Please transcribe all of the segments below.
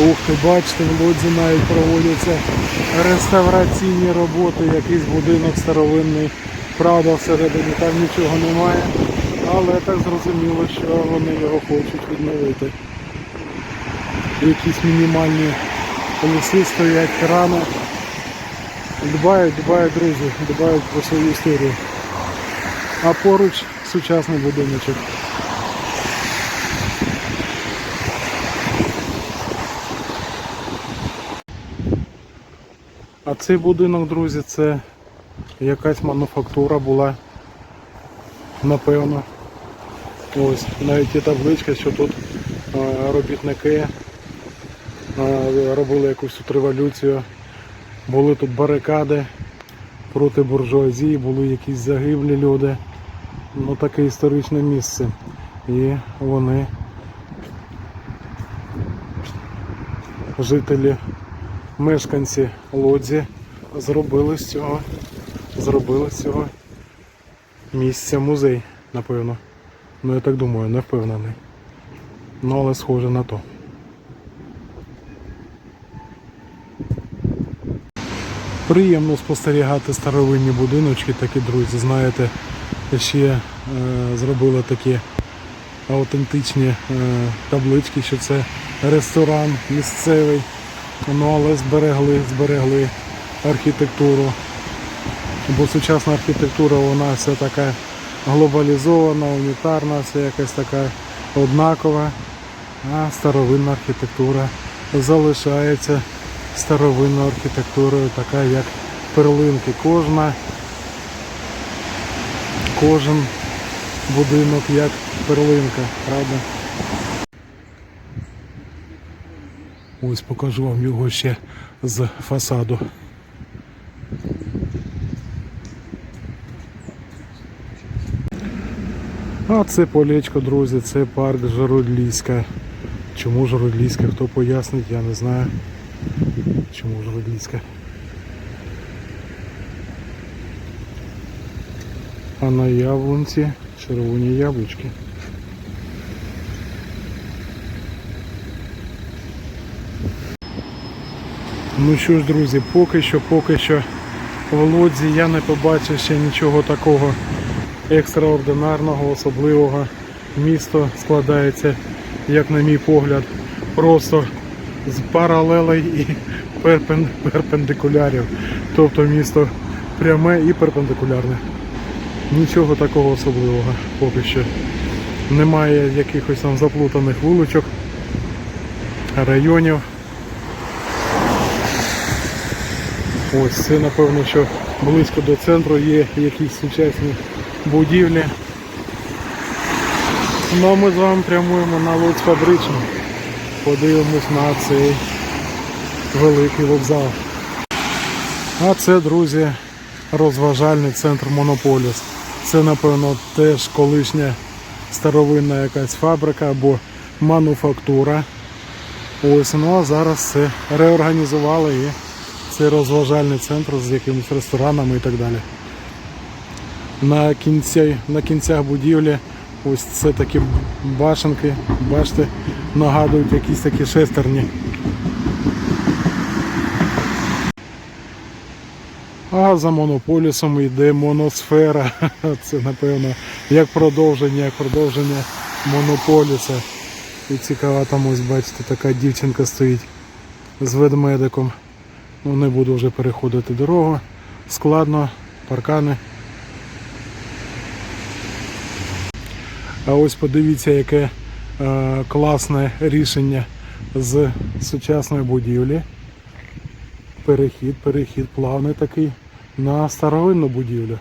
Ух ти, бачите, в Лодзі навіть проводяться реставраційні роботи, якийсь будинок старовинний. Правда, всередині там нічого немає, але так зрозуміло, що вони його хочуть відновити. Якісь мінімальні ліси стоять, крани. Дбають, дбають друзі, дбають про свою історію. А поруч сучасний будиночок. А цей будинок, друзі, це якась мануфактура була. Напевно. Ось, навіть є табличка, що тут робітники робили якусь тут революцію. Були тут барикади проти буржуазії, були якісь загиблі люди. Ну таке історичне місце. І вони жителі, мешканці Лодзі зробили з цього, зробили з цього місця музей, напевно. Ну я так думаю, не впевнений. Ну але схоже на то. Приємно спостерігати старовинні будиночки, такі друзі, знаєте, ще е, зробили такі аутентичні е, таблички, що це ресторан місцевий. Ну але зберегли, зберегли архітектуру. Бо сучасна архітектура вона вся така глобалізована, унітарна, все якась така однакова. А старовинна архітектура залишається старовинною архітектурою, така як перлинки. Кожна, кожен будинок як перлинка, правда? Ось покажу вам його ще з фасаду. А це полечко, друзі, це парк Жородлійська. Чому Жородлійська? Хто пояснить, я не знаю. Чому Жородлійська? А на яблунці червоні яблучки. Ну що ж, друзі, поки що, поки що в Лодзі я не побачив ще нічого такого екстраординарного, особливого. Місто складається, як на мій погляд, просто з паралелей і перпен- перпендикулярів. Тобто місто пряме і перпендикулярне. Нічого такого особливого поки що. Немає якихось там заплутаних вуличок, районів. Ось це напевно, що близько до центру є якісь сучасні будівлі. Ну а ми з вами прямуємо на Луць фабричну. Подивимось на цей великий вокзал. А це, друзі, розважальний центр Монополіс. Це, напевно, теж колишня старовинна якась фабрика або мануфактура. Ось, ну а зараз це реорганізували і це розважальний центр з якимись ресторанами і так далі. На, кінці, на кінцях будівлі ось це такі башенки, бачите, нагадують якісь такі шестерні. А за монополісом йде моносфера. Це напевно як продовження, як продовження монополіса. І цікаво, там ось бачите, така дівчинка стоїть з ведмедиком. Ну, не буду вже переходити дорогу. Складно, паркани. А ось подивіться, яке е, класне рішення з сучасної будівлі. Перехід, перехід плавний такий на старовинну будівлю.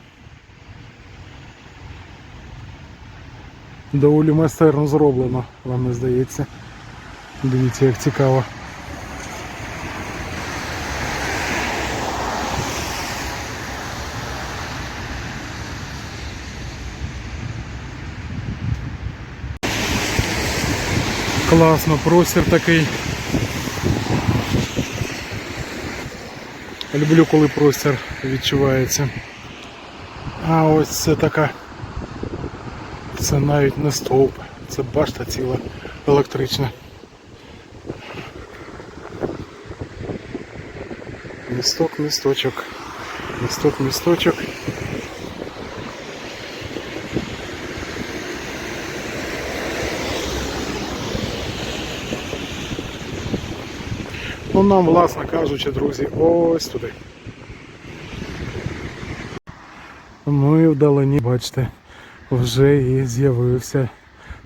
Доволі майстерно зроблено, вам не здається. Дивіться, як цікаво. Класно, простір такий. Люблю, коли простір відчувається. А ось це така. Це навіть не стовп, це башта ціла електрична. Місток, місточок. Місток, місточок. Ну нам, власне кажучи, друзі, ось туди. Ну і вдалині, бачите, вже і з'явився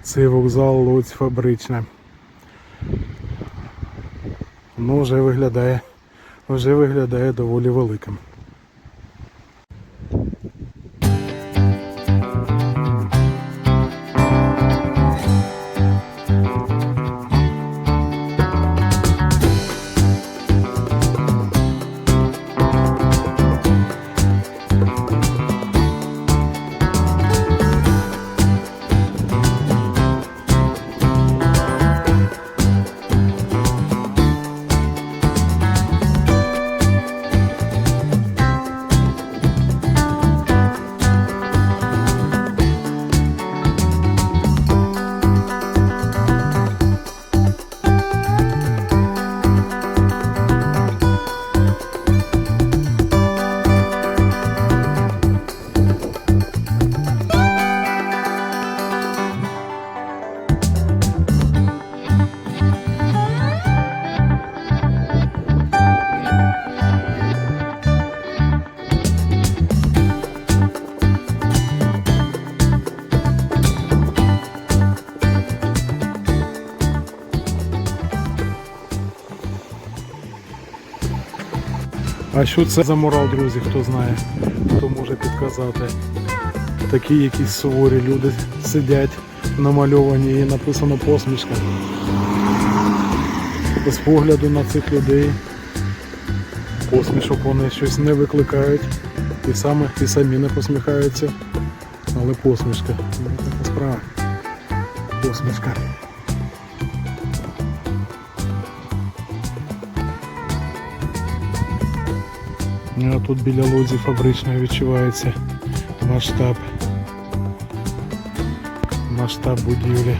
цей вокзал Луць фабричне. Ну, вже виглядає, вже виглядає доволі великим. А що це за мурал, друзі, хто знає, хто може підказати. Такі якісь суворі люди сидять намальовані і написано посмішка. Без погляду на цих людей посмішок вони щось не викликають. І саме і самі не посміхаються. Але посмішка. Ну, така справа. Посмішка. А тут біля лодзі фабричної відчувається масштаб. Масштаб будівлі.